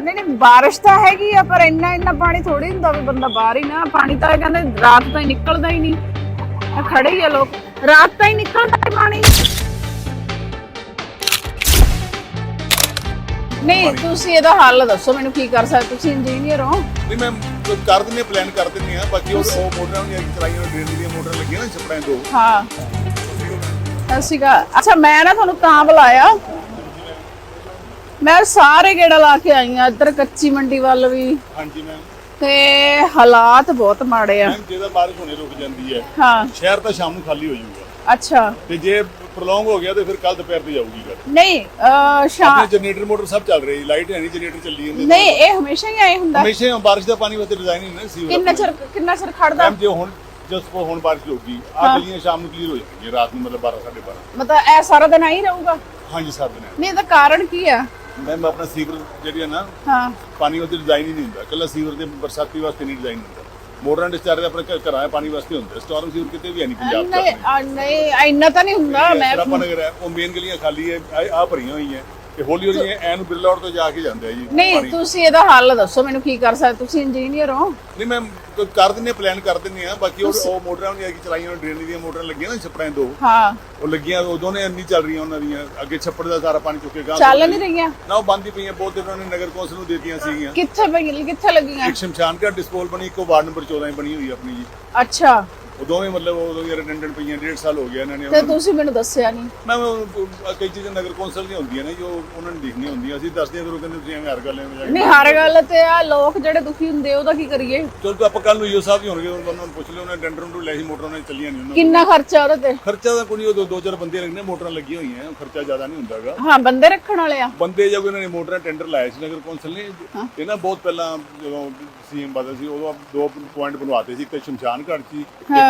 ਨਹੀਂ ਨਹੀਂ ਬਾਰਿਸ਼ ਤਾਂ ਹੈਗੀ ਆ ਪਰ ਇੰਨਾ ਇੰਨਾ ਪਾਣੀ ਥੋੜੀ ਹੁੰਦਾ ਵੀ ਬੰਦਾ ਬਾਹਰ ਹੀ ਨਾ ਪਾਣੀ ਤਾਂ ਕਹਿੰਦੇ ਰਾਤ ਤਾਂ ਹੀ ਨਿਕਲਦਾ ਹੀ ਨਹੀਂ। ਆ ਖੜੇ ਹੀ ਆ ਲੋਕ। ਰਾਤ ਤਾਂ ਹੀ ਨਿਕਲਦਾ ਹੈ ਪਾਣੀ। ਨਹੀਂ ਤੁਸੀਂ ਇਹਦਾ ਹੱਲ ਦੱਸੋ ਮੈਨੂੰ ਕੀ ਕਰ ਸਕਦੇ ਤੁਸੀਂ ਇੰਜੀਨੀਅਰ ਹੋ। ਨਹੀਂ ਮੈਂ ਕਰ ਦਿੰਦੇ ਪਲਾਨ ਕਰ ਦਿੰਦੇ ਆ ਬਾਕੀ ਉਹ ਉਹ ਮੋਟਰਾਂ ਦੀਆਂ ਚਲਾਈਆਂ ਡਰੇਨ ਦੀਆਂ ਮੋਟਰਾਂ ਲੱਗੀਆਂ ਨਾ ਛਪੜਾਂ ਦੋ। ਹਾਂ। ਸ਼੍ਰੀ ਅਕਾਲ। ਅੱਛਾ ਮੈਂ ਨਾ ਤੁਹਾਨੂੰ ਤਾਂ ਬੁਲਾਇਆ। ਮੈਂ ਸਾਰੇ ਗੇੜਾ ਲਾ ਕੇ ਆਈ ਆ ਇੱਧਰ ਕੱਚੀ ਮੰਡੀ ਵੱਲ ਵੀ। ਹਾਂਜੀ ਮੈਮ ਤੇ ਹਾਲਾਤ ਬਹੁਤ ਮਾੜੇ ਆ। ਮੈਮ ਜੇ ਤਾਂ ਬਾਰਿਸ਼ ਹੋਣੇ ਰੁਕ ਜਾਂਦੀ ਹੈ ਹਾਂ। ਸ਼ਹਿਰ ਤਾਂ ਸ਼ਾਮ ਨੂੰ ਖਾਲੀ ਹੋ ਜਾਊਗਾ। ਅੱਛਾ। ਤੇ ਜੇ ਪ੍ਰੋਲੋਂਗ ਹੋ ਗਿਆ ਤੇ ਫਿਰ ਕੱਲ ਦੁਪਹਿਰ ਤੇ ਜਾਊਗੀ ਗੱਲ। ਨਹੀਂ ਅਹ, ਸ਼ਾਮ ਆਪਣੇ ਜਨਰੇਟਰ ਮੋਟਰ ਸਭ ਚੱਲ ਰਹੀ ਲਾਈਟ ਹੈ ਨਹੀਂ ਜਨਰੇਟਰ ਚੱਲੀ ਜਾਂਦੇ ਨਹੀਂ ਇਹ ਹਮੇਸ਼ਾ ਹੀ ਆਏ ਹੁੰਦਾ। ਹਮੇਸ਼ਾ ਬਾਰਿਸ਼ ਦਾ ਪਾਣੀ ਵਾਸਤੇ ਡਿਜ਼ਾਈਨ ਹੀ ਨਾ ਸੀ ਕਿੰਨਾ ਚਿਰ ਕਿੰਨਾ ਚਿਰ ਖੜਦਾ? ਮੈਮ ਜੇ ਹੁਣ ਜਸ ਕੋ ਹੁਣ ਬਾਰਿਸ਼ ਹੋਊਗੀ ਆ ਗਲੀਆਂ ਸ਼ਾਮ ਨੂੰ ਕਲੀਅਰ ਹੋ ਜਾਣਗੀਆਂ ਰਾਤ ਨੂੰ ਮਤਲਬ 12 12:30 ਮਤਲਬ ਇਹ ਸਾਰਾ ਦਿਨ ਆਈ ਰਹੂਗਾ? ਹਾਂਜੀ ਸਭ ਦਿਨ ਨਹੀਂ ਇਹਦਾ ਕਾਰਨ ਕੀ ਆ? ਮੈਮ ਆਪਣਾ ਸੀਵਰ ਜਿਹੜੀ ਹੈ ਨਾ ਹਾਂ। ਪਾਣੀ ਉਹਦੇ ਡਿਜ਼ਾਈਨ ਹੀ ਨਹੀਂ ਹੁੰਦਾ। ਕੱਲਾ ਸੀਵਰ ਦੇ ਬਰਸਾਤੀ ਵਾਸਤੇ ਨਹੀਂ ਡਿਜ਼ਾਈਨ ਹੁੰਦਾ। ਮੋਟਰਾਂ ਡਿਸਚਾਰਜ ਆਪਣੇ ਘਰ- ਘਰਾਂ 'ਚ ਪਾਣੀ ਵਾਸਤੇ ਹੁੰਦਾ। ਸਟਾਰਮ ਸੀਵਰ ਕਿਤੇ ਵੀ ਹੈ ਨਹੀਂ ਪੰਜਾਬ ਨਹੀਂ ਆ, ਨਹੀਂ ਇੰਨਾ ਤਾਂ ਨਹੀਂ ਹੁੰਦਾ। ਮੈਂ ਆਪਾਂ ਨਗਰ ਹੈ ਉਹ ਮੇਨ ਗਲੀਆਂ ਖਾਲੀ ਹੈ। ਆ ਭਰੀਆਂ ਹੋਈਆਂ। ਤੇ ਹੌਲੀ ਹੌਲੀ ਐਨ ਨੂੰ ਬਿਰਲਾ ਰੋਡ ਤੋਂ ਜਾ ਕੇ ਜਾਂਦੇ ਆ ਜੀ ਨਹੀਂ ਤੁਸੀਂ ਇਹਦਾ ਹੱਲ ਦੱਸੋ ਮੈਨੂੰ ਕੀ ਕਰ ਸਕਦੇ? ਤੁਸੀਂ ਇੰਜੀਨੀਅਰ ਹੋ? ਨਹੀਂ ਮੈਂ ਕਰ ਦਿੰਦੇ ਪਲਾਨ ਕਰ ਦਿੰਦੇ ਆ ਬਾਕੀ ਉਹ ਉਹ ਮੋਟਰਾਂ ਦੀਆਂ ਚਲਾਈਆਂ ਡਰੇਨ ਦੀਆਂ ਮੋਟਰਾਂ ਲੱਗੀਆਂ ਨਾ ਛੱਪੜਾਂ ਦੋ। ਹਾਂ। ਉਹ ਲੱਗੀਆਂ ਉਹ ਦੋਨੇ ਇੰਨੀ ਚੱਲ ਰਹੀਆਂ ਉਹਨਾਂ ਦੀਆਂ। ਅੱਗੇ ਛੱਪੜ ਦਾ ਸਾਰਾ ਪਾਣੀ ਚੁੱਕੇ ਗਾਂ ਚੱਲ ਨਹੀਂ ਰਹੀਆਂ? ਨਾ ਉਹ ਬੰਦ ਹੀ ਪਈਆਂ ਬਹੁਤ ਦਿਨ ਉਹਨਾਂ ਨੇ ਨਗਰ ਕੌਂਸਲ ਨੂੰ ਦਿੱਤੀਆਂ ਸੀਗੀਆਂ। ਕਿੱਥੇ ਪਈ ਕਿੱਥੇ ਲੱਗੀਆਂ? ਇੱਕ ਸ਼ਮਸ਼ਾਨ ਘਾਟ ਡਿਸਪੋਲ ਬਣੀ ਇੱਕ ਉਹ ਵਾਰਡ ਨੰਬਰ 14 ਬਣੀ ਹੋਈ ਆ ਆਪਣੀ ਜੀ। ਅੱਛਾ। ਉਹ ਦੋਵੇਂ ਮਤਲਬ ਉਹ ਰਿਟੈਂਡੈਂਟ ਪਈਆਂ ਡੇਢ ਸਾਲ ਹੋ ਗਿਆ ਇਹਨਾਂ ਨੇ ਤੇ ਤੁਸੀਂ ਮੈਨੂੰ ਦੱਸਿਆ ਨਹੀਂ। ਮੈਂ ਉਹ- ਕਈ ਚੀਜ਼ਾਂ ਨਗਰ ਕੌਂਸਲ ਦੀਆਂ ਹੁੰਦੀਆਂ ਨੇ ਜੋ ਉਹਨਾਂ ਨੂੰ ਦੇਖਣੀਆਂ ਹੁੰਦੀਆਂ। ਅਸੀਂ ਦੱਸਦੇ ਹਾਂ ਫਿਰ ਉਹ ਕਹਿੰਦੇ ਤੁਸੀਂ ਐਵੇਂ ਹਰ ਗੱਲ ਐਵੇਂ ਜਾ ਨਹੀਂ ਹਰ ਗੱਲ ਤੇ ਆ ਲੋਕ ਜਿਹੜੇ ਦੁਖੀ ਹੁੰਦੇ ਉਹਦਾ ਕੀ ਕਰੀਏ? ਚਲੋ ਤਾਂ ਆਪਾਂ ਕੱਲ ਨੂੰ ਯੋ ਸਾਹਿਬ ਹੀ ਹੋਣਗੇ ਉਹਨਾਂ ਨੂੰ ਪੁੱਛ ਲਿਓ ਉਹਨਾਂ ਨੇ ਟੈਂਡਰ ਨੂੰ ਲੈ ਸੀ ਮੋਟਰਾਂ ਨੇ ਚੱਲੀਆਂ ਨਹੀਂ ਉਹਨਾਂ ਕਿੰਨਾ ਖਰਚਾ ਉਹਦੇ ਤੇ? ਖਰਚਾ ਤਾਂ ਕੋਈ ਨਹੀਂ ਉਹ ਦੋ- ਦੋ ਚਾਰ ਬੰਦੇ ਲੱਗਣੇ ਮੋਟਰਾਂ ਲੱਗੀਆਂ ਹੋਈਆਂ ਖਰਚਾ ਜ਼ਿਆਦਾ ਨਹੀਂ ਹੁੰਦਾਗਾ। ਹਾਂ ਬੰਦੇ ਰੱਖਣ ਵਾਲੇ ਆ। ਬੰਦੇ ਜਦ ਉਹਨਾਂ ਨੇ ਮੋਟਰਾਂ ਟੈਂਡਰ ਲਾਇਆ ਸੀ ਨਗਰ ਕੌਂਸਲ ਨੇ ਇਹ ਨਾ ਬਹੁਤ ਪਹਿਲਾਂ ਜਦੋਂ ਸੀਐਮ ਬਦਲ ਸੀ ਉਦੋਂ ਦੋ ਪੁਆਇੰਟ ਬਣਵਾਤੇ ਸੀ ਇੱਕ ਤਾਂ ਸ਼ਮਸ਼ਾਨ ਘਾਟ ਸੀ ਇੱਕ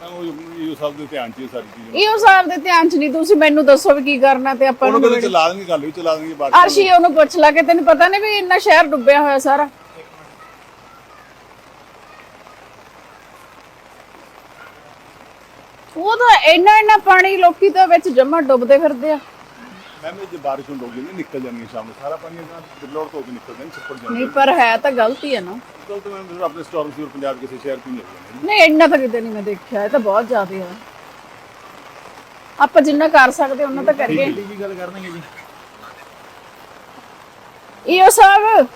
ਮੈਂ ਉਹ ਇਹ ਸਭ ਦੇ ਧਿਆਨ ਚ ਇਹ ਸਾਰੀ ਚੀਜ਼। ਇਹ ਹਿਸਾਬ ਦੇ ਧਿਆਨ ਚ ਨਹੀਂ ਤੁਸੀਂ ਮੈਨੂੰ ਦੱਸੋ ਵੀ ਕੀ ਕਰਨਾ ਤੇ ਆਪਾਂ ਉਹਨੂੰ ਨੂੰ ਕਹਿੰਦੇ ਚਲਾ ਦੇਣਗੇ ਗੱਲ ਵੀ ਚਲਾ ਦੇਣਗੇ ਬਾਅਦ ਅਰਸ਼ੀ ਉਹਨੂੰ ਪੁੱਛ ਲਾ ਕਿ ਤੈਨੂੰ ਪਤਾ ਨਹੀਂ ਵੀ ਇੰਨਾ ਸ਼ਹਿਰ ਡੁੱਬਿਆ ਹੋਇਆ ਸਾਰਾ। ਉਹ ਤਾਂ ਇੰਨਾ ਇੰਨਾ ਪਾਣੀ ਲੋਕੀ ਤਾਂ ਵਿੱਚ ਜਮਾ ਡੁੱਬਦੇ ਫਿਰਦੇ ਆ। ਮੈਂ ਵੀ ਜੇ ਬਾਰਿਸ਼ ਹੁੰਦੀ ਹੋਗੀ ਨਿਕਲ ਜਾਣੀ ਸ਼ਾਮ ਨੂੰ। ਸਾਰਾ ਪਾਣੀ ਇਹਨਾਂ ਬਿਲੋੜ ਤੋਂ ਕੇ ਨਿਕਲ ਜਾਣੀ ਛੱਪੜ ਜਾਣਾ। ਨਹੀਂ ਪਰ ਹੈ ਤਾਂ ਗਲਤੀ ਹੈ ਨਾ। ਚਲ ਤਾਂ ਮੈਂ ਆਪਣੇ ਸਟੋਰ ਸੀ ਪੰਜਾਬ ਕਿਸੇ ਸ਼ਹਿਰ ਤੋਂ ਨਹੀਂ ਲੱਗਣਾ ਨਹੀਂ ਇੰਨਾ ਤਾਂ ਕਿਤੇ ਨਹੀਂ ਮੈਂ ਦੇਖਿਆ ਇਹ ਤਾਂ ਬਹੁਤ ਜ਼ਿਆਦਾ ਹੈ। ਆਪਾਂ ਜਿੰਨਾ ਕਰ ਸਕਦੇ ਉਹਨਾਂ ਤਾਂ ਕਰੀਏ। ਕੀ ਗੱਲ ਕਰਨਗੇ ਜੀ। ਈਓ ਸਾਹਿਬ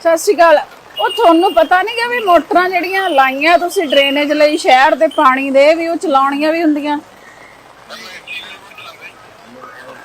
ਸਤਿ ਸ਼੍ਰੀ ਅਕਾਲ। ਉਹ ਤੁਹਾਨੂੰ ਪਤਾ ਨਹੀਂ ਕਿ ਵੀ ਮੋਟਰਾਂ ਜਿਹੜੀਆਂ ਲਾਈਆਂ ਤੁਸੀਂ ਡਰੇਨੇਜ ਲਈ ਸ਼ਹਿਰ ਦੇ ਪਾਣੀ ਦੇ ਵੀ ਉਹ ਚਲਾਉਣੀਆਂ ਵੀ ਹੁੰਦੀਆਂ।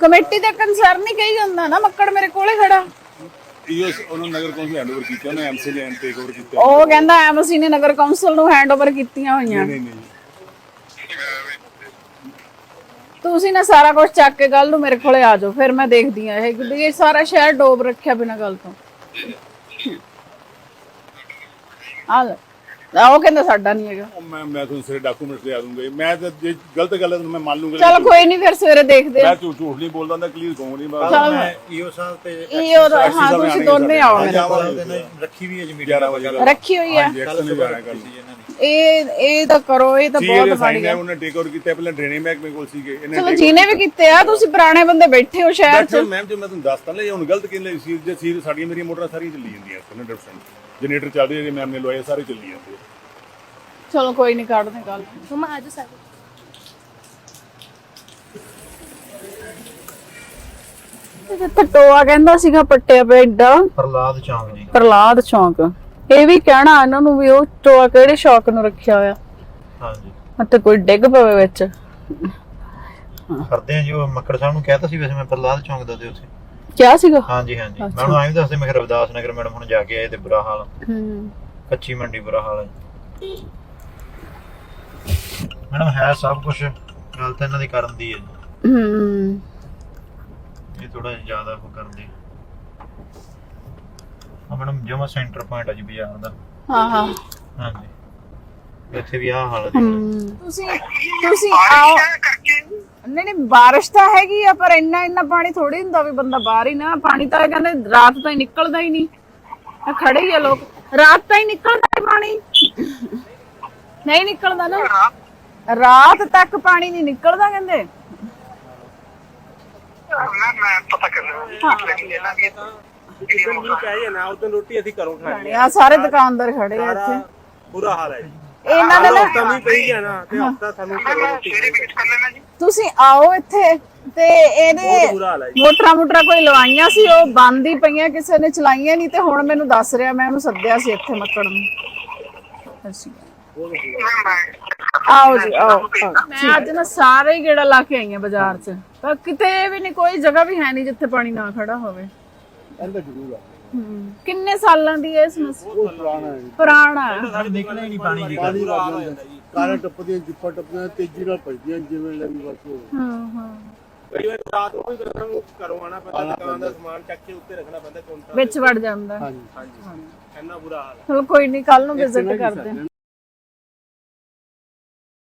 ਕਮੇਟੀ ਦਾ ਕੰਸਰਨ ਹੀ ਕਹੀ ਜਾਂਦਾ ਨਾ ਮੱਕੜ ਮੇਰੇ ਕੋਲੇ ਖੜਾ। ਇਹ ਉਹਨਾਂ ਨਗਰ ਕੌਂਸਲ ਹੈਂਡਓਵਰ ਕੀਤੀ ਉਹਨੇ ਐਮਸੀ ਨੇ ਟੇਕ ਓਵਰ ਕੀਤਾ। ਉਹ ਕਹਿੰਦਾ ਐਮਸੀ ਨੇ ਨਗਰ ਕੌਂਸਲ ਨੂੰ ਹੈਂਡਓਵਰ ਕੀਤੀਆਂ ਹੋਈਆਂ। ਨਹੀਂ ਨਹੀਂ ਤੁਸੀਂ ਨਾ ਸਾਰਾ ਕੁਝ ਚੱਕ ਕੇ ਕੱਲ ਨੂੰ ਮੇਰੇ ਕੋਲੇ ਆ ਜਾਓ ਫਿਰ ਮੈਂ ਦੇਖਦੀ ਆ ਇਹ ਕਿ ਇਹ ਸਾਰਾ ਸ਼ਹਿਰ ਡੋਬ ਰੱਖਿਆ ਬਿਨਾਂ ਗੱਲ ਤੋਂ। ਆ ਲੈ। ਆ ਉਹ ਕਹਿੰਦਾ ਸਾਡਾ ਨਹੀਂ ਹੈਗਾ। ਉਹ ਮੈਂ ਮੈਂ ਤੁਹਾਨੂੰ ਸਾਰੇ ਡਾਕੂਮੈਂਟਸ ਲਿਆ ਦੂੰਗਾ ਜੀ। ਮੈਂ ਤਾਂ ਜੇ ਗਲਤ ਗੱਲ ਹੈ ਤਾਂ ਮੈਂ ਮੰਨ ਲੂੰਗਾ ਚਲ ਕੋਈ ਨਹੀਂ ਫਿਰ ਸਵੇਰੇ ਦੇਖਦੇ ਆ। ਮੈਂ ਝੂਠ ਝੂਠ ਨਹੀਂ ਬੋਲਦਾ ਮੈਂ ਕਲੀਅਰ ਕਹੂੰਗਾ ਨਹੀਂ ਬਸ। ਮੈਂ ਈਓ ਸਾਹਿਬ ਤੇ ਇਹ ਉਹਦਾ ਹਾਂ ਤੁਸੀਂ ਦੋਨੇ ਆਓ ਮੇਰੇ ਨੇ ਰੱਖੀ ਵੀ ਹੈ ਜੀ ਮੀਟਿੰਗ 11 ਵਜੇ ਰੱਖੀ ਹੋਈ ਆ ਐਕਸ਼ਨ ਨਹੀਂ ਜਾਣਾ ਕੱਲ ਇਹਨਾਂ ਨੇ ਇਹ ਇਹ ਤਾਂ ਕਰੋ ਇਹ ਤਾਂ ਸੀ ਬਹੁਤ ਮਾੜੀ ਹੈ ਉਹਨੇ ਟੇਕ ਓਵਰ ਕੀਤਾ ਪਹਿਲਾਂ ਡਰੇਨਿੰਗ ਮਹਿਕਮੇ ਕੋਲ ਸੀਗੇ ਇਹਨੇ ਚਲੋ ਜਿਹਨੇ ਵੀ ਕੀਤੇ। ਆ ਤੁਸੀਂ ਪੁਰਾਣੇ ਬੰਦੇ ਬੈਠੇ ਹੋ ਸ਼ਹਿਰ 'ਚ। ਮੈਮ ਜੇ ਮੈਂ ਤੁਹਾਨੂੰ ਦੱਸਤਾ ਇਹ ਹੁਣ ਗਲਤ ਕਿੰਨੇ ਸੀ ਜੇ ਸੀ ਸਾਡੀਆਂ ਮੇਰੀਆਂ ਮੋਟਰਾਂ ਸਾਰੀਆਂ ਚੱਲੀ ਜਾਂਦੀਆਂ 100% ਜਨਰੇਟਰ ਚੱਲਦੇ ਜਿਹੜੇ ਮੈਮ ਨੇ ਲਵਾਏ ਸਾਰੇ ਚੱਲੀ ਜਾਂਦੇ ਆ। ਚਲੋ ਕੋਈ ਨਹੀਂ ਕੱਢਦੇ ਕੱਲ ਮਮਾ ਆਜੋ ਸਾਰੇ। ਤੇ ਟੋਆ ਕਹਿੰਦਾ ਸੀਗਾ ਪੱਟਿਆ ਪਿਆ ਏਡਾ। ਪ੍ਰਲਾਦ ਚੌਂਕ ਜੀ। ਪ੍ਰਲਾਦ ਚੌਂਕ। ਇਹ ਵੀ ਕਹਿਣਾ ਇਹਨਾਂ ਨੂੰ ਵੀ ਉਹ ਟੋਆ ਕਿਹੜੇ ਸ਼ੌਕ ਨੂੰ ਰੱਖਿਆ ਹੋਇਆ। ਹਾਂਜੀ। ਅਤੇ ਕੋਈ ਡਿੱਗ ਪਵੇ ਵਿੱਚ। ਕਰਦੇ ਆ ਜੀ ਉਹ ਮੱਕੜ ਸਾਹਿਬ ਨੂੰ ਕਹਿਤਾ ਸੀ ਵੈਸੇ ਮੈਂ ਪ੍ਰਲਾਦ ਚੌਂਕ ਦਾ ਤੇ ਉੱਥੇ। ਕਿਆ ਸੀਗਾ? ਹਾਂਜੀ ਹਾਂਜੀ। ਮੈਂ ਉਹਨੂੰ ਐਂ ਵੀ ਦੱਸਦੇ ਮੈਂ ਕਿਹਾ ਰਵਿਦਾਸ ਨਗਰ ਮੈਡਮ ਹੁਣ ਜਾ ਕੇ ਆਏ ਤੇ ਬੁਰਾ ਹਾਲ। ਹੂੰ। ਕੱਚੀ ਮੰਡੀ ਬੁਰਾ ਹਾਲ ਹੈ। ਮੈਡਮ ਹੈ ਸਭ ਕੁਝ ਗੱਲ ਤਾਂ ਇਹਨਾਂ ਦੀ ਕਰਨ ਦੀ ਹੈ ਹੂੰ। ਇਹ ਥੋੜਾ ਜ਼ਿਆਦਾ ਉਹ ਕਰਦੇ ਆ ਮੈਡਮ ਜਮਾ ਸੈਂਟਰ ਪੁਆਇੰਟ ਆ ਜੀ ਬਾਜ਼ਾਰ ਦਾ। ਹਾਂ ਹਾਂ। ਹਾਂਜੀ। ਇੱਥੇ ਵੀ ਆਹ ਹਾਲ ਹੈ। ਤੁਸੀਂ ਤੁਸੀਂ ਆਓ। ਨਹੀਂ ਨਹੀਂ ਬਾਰਿਸ਼ ਤਾਂ ਹੈਗੀ ਆ ਪਰ ਇੰਨਾ ਇੰਨਾ ਪਾਣੀ ਥੋੜੀ ਹੁੰਦਾ ਵੀ ਬੰਦਾ ਬਾਹਰ ਹੀ ਨਾ ਪਾਣੀ ਤਾਂ ਕਹਿੰਦੇ ਰਾਤ ਤਾਂ ਹੀ ਨਿਕਲਦਾ ਹੀ ਨਹੀਂ। ਆ ਖੜੇ ਹੀ ਆ ਲੋਕ। ਰਾਤ ਤਾਂ ਹੀ ਨਿਕਲਦਾ ਹੈ ਪਾਣੀ। ਨਹੀਂ ਨਿਕਲਦਾ ਨਾ। ਰਾਤ ਤੱਕ ਪਾਣੀ ਨਹੀਂ ਨਿਕਲਦਾ ਕਹਿੰਦੇ। ਮੈਂ ਮੈਂ ਪਤਾ ਕਰ ਰਿਹਾ ਲੇਕਿਨ ਇਹਨਾਂ ਦੀ ਮੀਂਹ ਪੈ ਜਾਏ ਨਾ ਉਦੋਂ ਰੋਟੀ ਅਸੀਂ ਘਰੋਂ ਖਾਣੀ ਆ। ਸਾਰੇ ਦੁਕਾਨਦਾਰ ਖੜੇ ਆ ਇੱਥੇ। ਬੁਰਾ ਹਾਲ ਹੈ ਜੀ। ਇਹਨਾਂ ਦੇ ਨਾ ਹਫਤਾ ਮੀਂਹ ਪਈ ਗਿਆ ਨਾ ਤੇ ਹਫਤਾ ਸਾਨੂੰ ਸਵੇਰੇ ਵਿਜ਼ਿਟ ਕਰ ਲੈਣਾ ਜੀ। ਤੁਸੀਂ ਆਓ ਇੱਥੇ ਤੇ ਇਹਦੇ ਬੁਰਾ ਹਾਲ ਹੈ ਜੀ। ਮੋਟਰਾਂ ਮੋਟਰਾਂ ਕੋਈ ਲਵਾਈਆਂ ਸੀ ਉਹ ਬੰਦ ਹੀ ਪਈਆਂ ਕਿਸੇ ਨੇ ਚਲਾਈਆਂ ਨਹੀਂ ਤੇ ਹੁਣ ਮੈਨੂੰ ਦੱਸ ਰਿਹਾ ਮੈਂ ਉਹਨੂੰ ਸੱਦਿਆ ਸੀ ਇੱਥੇ ਮੱਕੜ ਨੂੰ। ਆਓ ਜੀ ਆਓ ਆਓ। ਮੈਂ ਅੱਜ ਨਾ ਸਾਰੇ ਹੀ ਗੇੜਾ ਲਾ ਕੇ ਆਈ ਹਾਂ ਬਾਜ਼ਾਰ 'ਚ। ਪਰ ਕਿਤੇ ਵੀ ਨਹੀਂ ਕੋਈ ਜਗ੍ਹਾ ਵੀ ਹੈ ਨਹੀਂ ਜਿੱਥੇ ਪਾਣੀ ਨਾ ਖੜਾ ਹੋਵੇ। ਇਹਦਾ ਜ਼ਰੂਰ ਆ। ਹੂੰ। ਕਿੰਨੇ ਸਾਲਾਂ ਦੀ ਹੈ ਇਹ ਸਮੱਸਿਆ ਉਹ ਪੁਰਾਣਾ ਹੈ ਪੁਰਾਣਾ ਹੈ। ਸਾਡੇ ਨਿਕਲੇ ਨਹੀਂ ਪਾਣੀ ਜੀ ਪਾਣੀ ਵੱਜ ਜਾਂਦਾ ਕਾਰਾਂ ਟੱਪਦੀਆਂ ਜਿੱਪਾ ਟੱਪਦੀਆਂ ਤੇਜ਼ੀ ਨਾਲ ਭਜਦੀਆਂ ਜਿਵੇਂ ਲੱਗੀ ਬਸ ਉਹ ਹਾਂ ਹਾਂ। ਕਈ ਵਾਰ ਰਾਤ ਨੂੰ ਵੀ ਸਾਨੂੰ ਘਰੋਂ ਆਣਾ ਪੈਂਦਾ ਦੁਕਾਨ ਦਾ ਸਮਾਨ ਚੱਕ ਕੇ ਉੱਤੇ ਰੱਖਣਾ ਪੈਂਦਾ ਕਾਊਂਟਰ ਵਿੱਚ ਵੜ ਜਾਂਦਾ। ਹਾਂਜੀ। ਹਾਂਜੀ। ਇੰਨਾ ਬੁਰਾ ਹਾਲ ਹੈ। ਚਲੋ ਕੋਈ ਨਹੀਂ ਕੱਲ ਨੂੰ ਵਿਜ਼ਿਟ ਕਰਦੇ ਹਾਂ।